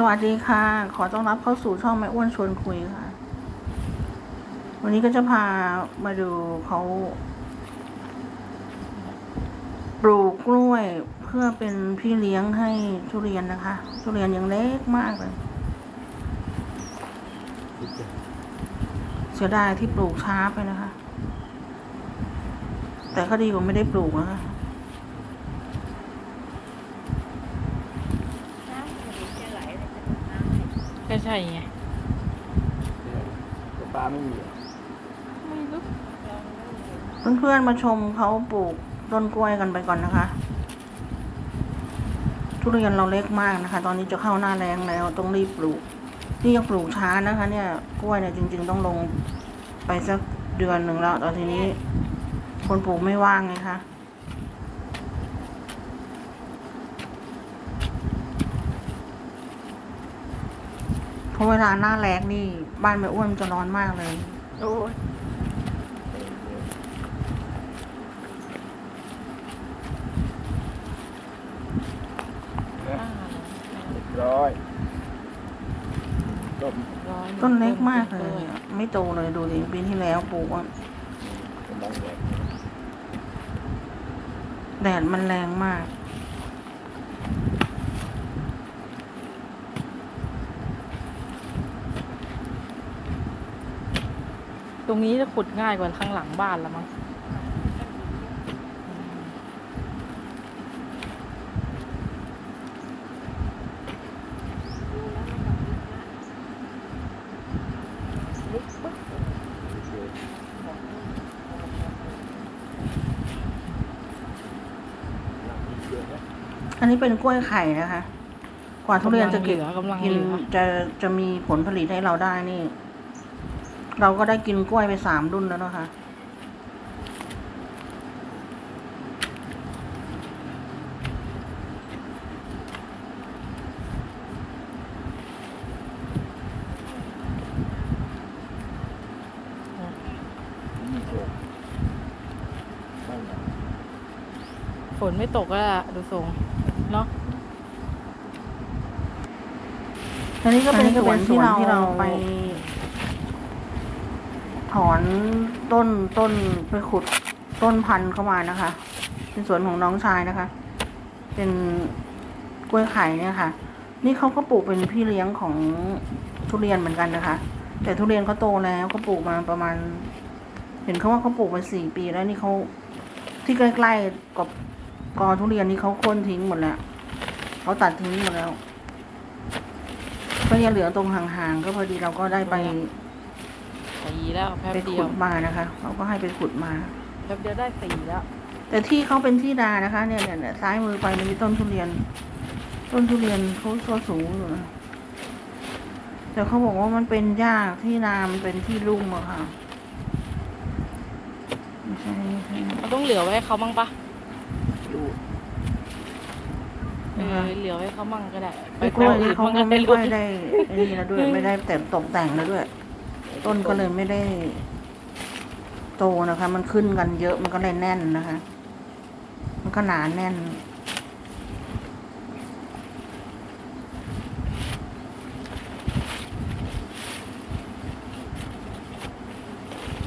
สวัสดีค่ะ ขอต้อนรับเข้าสู่ช่องแม่อ้วนชวนคุยค่ะ วันนี้ก็จะพามาดูเขาปลูกกล้วยเพื่อเป็นพี่เลี้ยงให้ทุเรียนนะคะ ทุเรียนยังเล็กมากเลย เสียดายที่ปลูกช้าไปนะคะ แต่ก็ดีกว่าไม่ได้ปลูกนะคะ ก็ใช่ไงปลาไม่มีเหรอไม่รู้เพื่อนๆมาชมเขาปลูกต้นกล้วยกันไปก่อนนะคะ ทุเรียนเราเล็กมากนะคะ ตอนนี้จะเข้าหน้าแรงแล้วต้องรีบปลูก นี่ยังปลูกช้านะคะ เนี่ยกล้วยเนี่ยจริง ๆ ต้องลงไปสักเดือนหนึ่งแล้วตอนทีนี้ คนปลูกไม่ว่างไงคะ ราะเวลาหน้าแรงนี่ บ้านแม่อ้วนจะร้อนมากเลย โอ้ยเรียบร้อยต้มต้นเล็กมากเลยอะไม่โตเลยดูดิปีที่แล้วปลูกอะกำลังแดงแดดมันแรงมาก ตรงนี้จะขุดง่ายกว่าข้างหลังบ้านละมั้งอันนี้เป็นกล้วยไข่นะคะ กว่าทุเรียนจะเก็บกำลังกินเหลือ จะจะมีผลผลิตให้เราได้นี่ เราก็ได้กินกล้วยไปสามรุ่นแล้วนะคะมีโกงบ้านเราฝนไม่ตกแล้วล่ะดูทรงเนาะอันนี้ก็เป็นสวนที่เราไป ถอนต้นต้นไปขุดต้นพันธุ์เข้ามานะคะ เป็นสวนของน้องชายนะคะ เป็นกล้วยไข่เนี่ยค่ะ นี่เขาก็ปลูกเป็นพี่เลี้ยงของทุเรียนเหมือนกันนะคะ แต่ทุเรียนเขาโตแล้วเขาปลูกมาประมาณ เห็นเขาว่าเขาปลูกมาสี่ปีแล้วนี่เขาที่ใกล้ๆกับกอทุเรียนนี่เขาโค่นทิ้งหมดแล้วเขาตัดทิ้งหมดแล้วก็ยังเหลือตรงห่างๆก็พอดีเราก็ได้ไป สีแล้วแป๊บไปเดียขุวดมานะคะเขาก็ให้ไปขุดมา แป๊บเดียวได้สีแล้วแต่ที่เขาเป็นที่นานะคะ เนี่ยเนี่ยเนี่ยซ้ายมือไปมันมีต้นทุเรียน ต้นทุเรียนเขาตัวสูงอยู่นะแต่เขาบอกว่ามันเป็นหญ้าที่นามันเป็นที่ลุ่มอะค่ะไม่ใช่ไม่ใช่เราต้องเหลือไว้ให้เขามั่งปะดูเออเหลือไว้ให้เขามั่งก็ได้ไอ้กล้วยนี่เขามันก็ก็ไม่ไม่ค่รู้อยได้ไอ้นี่แล้วด้วย ไม่ได้แต่ตกแต่งแล้วด้วย ต้นก็เลยไม่ได้ โตนะคะ มันขึ้นกันเยอะมันก็เลยแน่นนะคะ มันก็หนาแน่น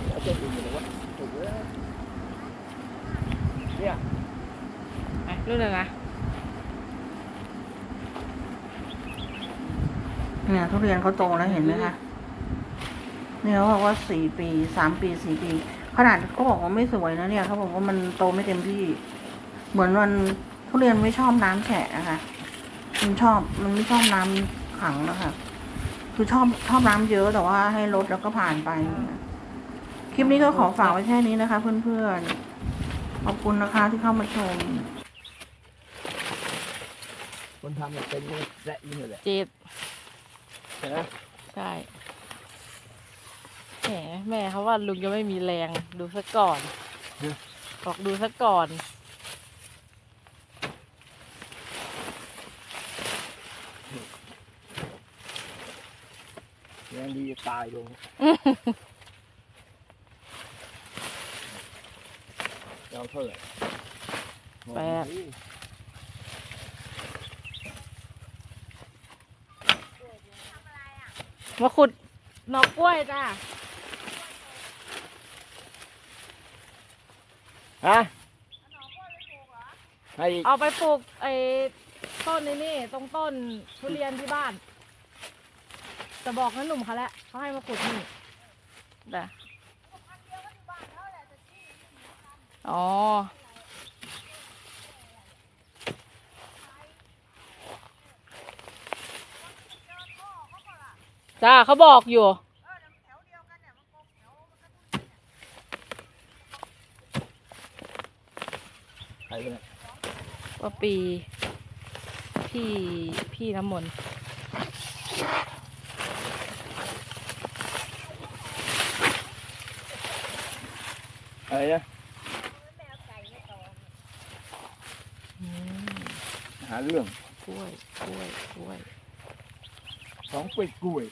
แล้วจะดูอยู่เลยวะถูกแล้วเนี่ยไปรุ่นเลยนะเนี่ยทุเรียนเขาโตแล้วเห็นไหมคะ เนี่ยเขาบอกว่าสี่ปีสามปีสี่ปี ขนาดเขาบอกว่าไม่สวยนะเนี่ยเขาบอกว่ามันโตไม่เต็มที่ เหมือนมันทุเรียนไม่ชอบน้ำแฉะนะคะมันชอบมันไม่ชอบน้ำขังนะคะคือชอบชอบน้ำเยอะแต่ว่าให้ลดแล้วก็ผ่านไป คลิปนี้ก็ขอฝากไว้แค่นี้นะคะ เพื่อนๆขอบคุณนะคะที่เข้ามาชม คนทำเนี่ยเป็นเนี่ยแซะยิ่งเลยแหละเจ็ดใช่ไหมใช่ แหมแม่เขาว่าลุงยังไม่มีแรงดูซะก่อนบอกดูซะก่อนแรงดีจะตายลงเราเท่าไหร่แปด มาขุดหน่อกล้วยจ้า ฮะให้อีกเอาไปปลูกไอ้ต้นนี้นี่ตรงต้นทุเรียนที่บ้านจะบอกน้าหนุ่มเขาแล้วเขาให้มาขุดนี่เด้ออ๋อ จ้าเขาบอกอยู่ ใครเนี่ยว่าปี พี่พี่น้ำมนต์อะไรนะอืมหาเรื่องกล้วยกล้วยกล้วย สองกล้วยกล้วย